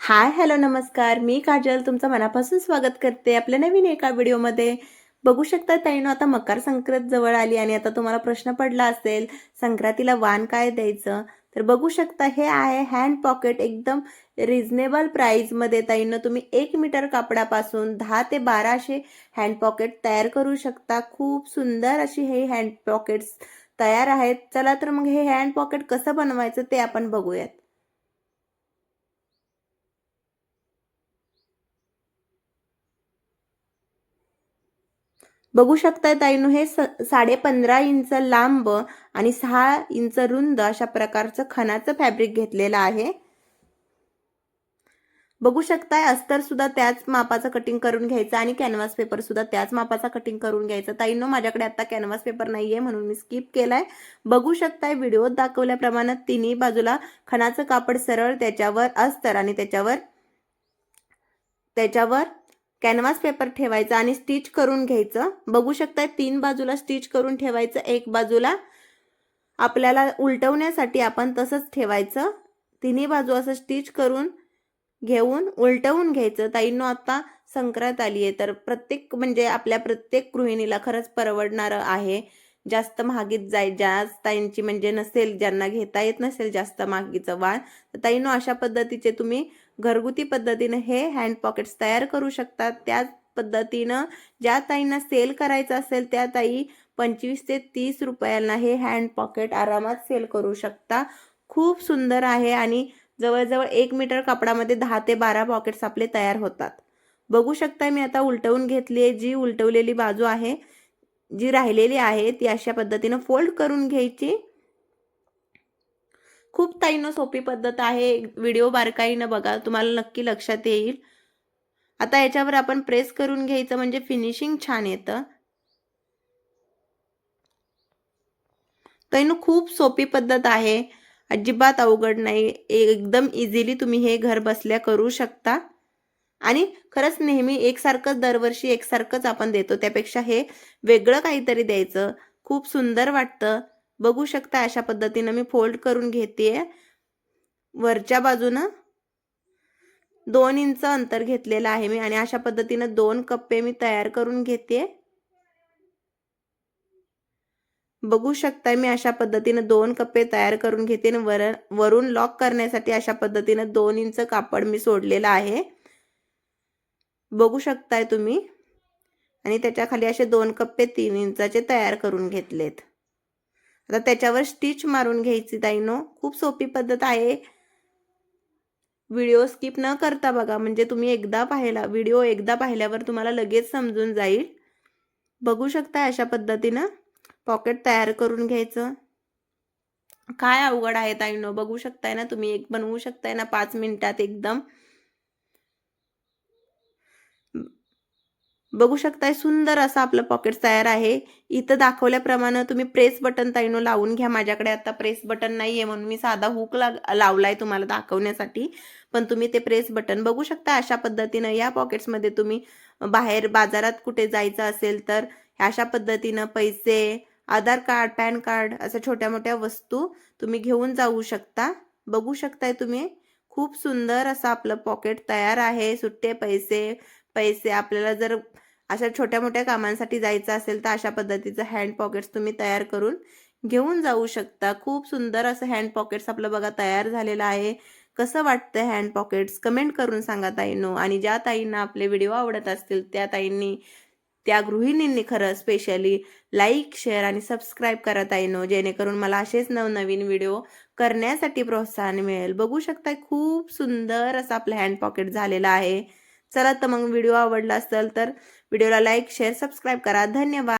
Hi hello नमस्कार. मी काजल तुमचं मनापासून स्वागत करते आपल्या नवीन एका व्हिडिओमध्ये. बघू शकता ताईनो आता मकर संक्रांत जवळ आली आणि आता तुम्हाला प्रश्न पडला असेल संक्रांतीला वाण काय द्यायचं? तर बघू शकता हे आहे हँड पॉकेट एकदम रिजनेबल प्राईजमध्ये ताईनं तुम्ही एक मीटर कापडापासून दहा ते बाराशे हँड पॉकेट तयार करू शकता. खूप सुंदर अशी हे हँड पॉकेट्स तयार आहेत. चला तर मग हे हँड पॉकेट कसं बनवायचं ते आपण बघूयात. बघू शकताय ताईनो हे स साडे पंधरा इंच लांब आणि सहा इंच रुंद अशा प्रकारचं खणाचं फॅब्रिक घेतलेलं आहे. बघू शकताय अस्तर सुद्धा त्याच मापाचं कटिंग करून घ्यायचं आणि कॅनव्हास पेपर सुद्धा त्याच मापाचा कटिंग करून घ्यायचं. ताईनो माझ्याकडे आता कॅनव्हास पेपर नाहीये म्हणून मी स्किप केलाय. बघू शकताय व्हिडिओत दाखवल्याप्रमाणे तिन्ही बाजूला खणाचं कापड सरळ त्याच्यावर अस्तर आणि त्याच्यावर त्याच्यावर कॅनव्हास पेपर ठेवायचा आणि स्टिच करून घ्यायचं. बघू शकता तीन बाजूला स्टिच करून ठेवायचं एक बाजूला आपल्याला उलटवण्यासाठी आपण तसंच ठेवायचं. तिन्ही बाजू असं स्टिच करून घेऊन उलटवून घ्यायचं. ताईंनो आता संक्रांत आली आहे तर प्रत्येक म्हणजे आपल्या प्रत्येक गृहिणीला खरंच परवडणारं आहे. जास्त महागीत जाय जास्त ताईंची म्हणजे नसेल ज्यांना घेता येत नसेल जास्त महागीचं वाण तर ताईनो अशा पद्धतीचे तुम्ही घरगुती पद्धतीनं हे हँड पॉकेट्स तयार करू शकतात. त्याच पद्धतीनं ज्या ताईंना सेल करायचं असेल त्या ताई पंचवीस ते तीस रुपयाला हे हँड पॉकेट आरामात सेल करू शकता. खूप सुंदर आहे आणि जवळजवळ एक मीटर कापडामध्ये दहा ते बारा पॉकेट्स आपले तयार होतात. बघू शकता मी आता उलटवून घेतली आहे जी उलटवलेली बाजू आहे जी राहिलेली आहे ती अशा पद्धतीनं फोल्ड करून घ्यायची. खूप ताईनं सोपी पद्धत आहे. व्हिडिओ बारकाईनं बघा तुम्हाला नक्की लक्षात येईल. आता याच्यावर आपण प्रेस करून घ्यायचं म्हणजे फिनिशिंग छान येतं. ताईनं खूप सोपी पद्धत आहे. अजिबात अवघड नाही. एकदम इझिली तुम्ही हे घर बसल्या करू शकता. आणि खरंच नेहमी एकसारखंच दरवर्षी एकसारखंच आपण देतो. त्यापेक्षा हे वेगळं काहीतरी द्यायचं. खूप सुंदर वाटतं. बघू शकता अशा पद्धतीनं मी फोल्ड करून घेते वरच्या बाजूनं दोन इंच अंतर घेतलेलं आहे मी आणि अशा पद्धतीनं दोन कप्पे मी तयार करून घेते बघू शकता मी अशा पद्धतीनं दोन कप्पे तयार करून घेते आणि वर वरून लॉक करण्यासाठी अशा पद्धतीनं दोन इंच कापड मी सोडलेलं आहे. बघू शकताय तुम्ही. आणि त्याच्याखाली असे दोन कप्पे तीन इंचाचे तयार करून घेतलेत. आता त्याच्यावर स्टिच मारून घ्यायची ताईनो. खूप सोपी पद्धत आहे. व्हिडिओ स्किप न करता बघा. म्हणजे तुम्ही एकदा पाहिला व्हिडिओ एकदा पाहिल्यावर तुम्हाला लगेच समजून जाईल. बघू शकता अशा पद्धतीनं पॉकेट तयार करून घ्यायचं. काय अवघड आहे ताईनो? बघू शकताय ना तुम्ही? एक बनवू शकताय ना पाच मिनिटात एकदम? बघू शकताय सुंदर असं आपलं पॉकेट तयार आहे. इथं दाखवल्याप्रमाणे तुम्ही प्रेस बटन ताईनो लावून घ्या. माझ्याकडे आता प्रेस बटन नाही आहे म्हणून मी साधा हुक ला लावलाय तुम्हाला दाखवण्यासाठी. पण तुम्ही ते प्रेस बटन बघू शकता. अशा पद्धतीनं या पॉकेट्समध्ये तुम्ही बाहेर बाजारात कुठे जायचं असेल तर अशा पद्धतीनं पैसे आधार कार्ड पॅन कार्ड अशा छोट्या मोठ्या वस्तू तुम्ही घेऊन जाऊ शकता. बघू शकताय तुम्ही. खूप सुंदर असं आपलं पॉकेट तयार आहे. सुट्टे पैसे पैसे आपल्याला जर अशा छोट्या मोठ्या कामांसाठी जायचं असेल तर अशा पद्धतीचं हँड पॉकेट्स तुम्ही तयार करून घेऊन जाऊ शकता. खूप सुंदर असं हँड पॉकेट्स आपलं बघा तयार झालेलं आहे. कसं वाटतं हँड पॉकेट्स कमेंट करून सांगा ताईंनो. आणि ज्या ताईंना आपले व्हिडिओ आवडत असतील त्या ताईंनी त्या गृहिणींनी खरं स्पेशली लाईक शेअर आणि सबस्क्राईब करा ताईनो. जेणेकरून मला असेच नवनवीन व्हिडिओ करण्यासाठी प्रोत्साहन मिळेल. बघू शकता खूप सुंदर असं आपलं हँड पॉकेट झालेलं आहे. चला तर मग व्हिडिओ आवडला असेल तर व्हिडिओला लाईक शेअर सबस्क्राईब करा. धन्यवाद.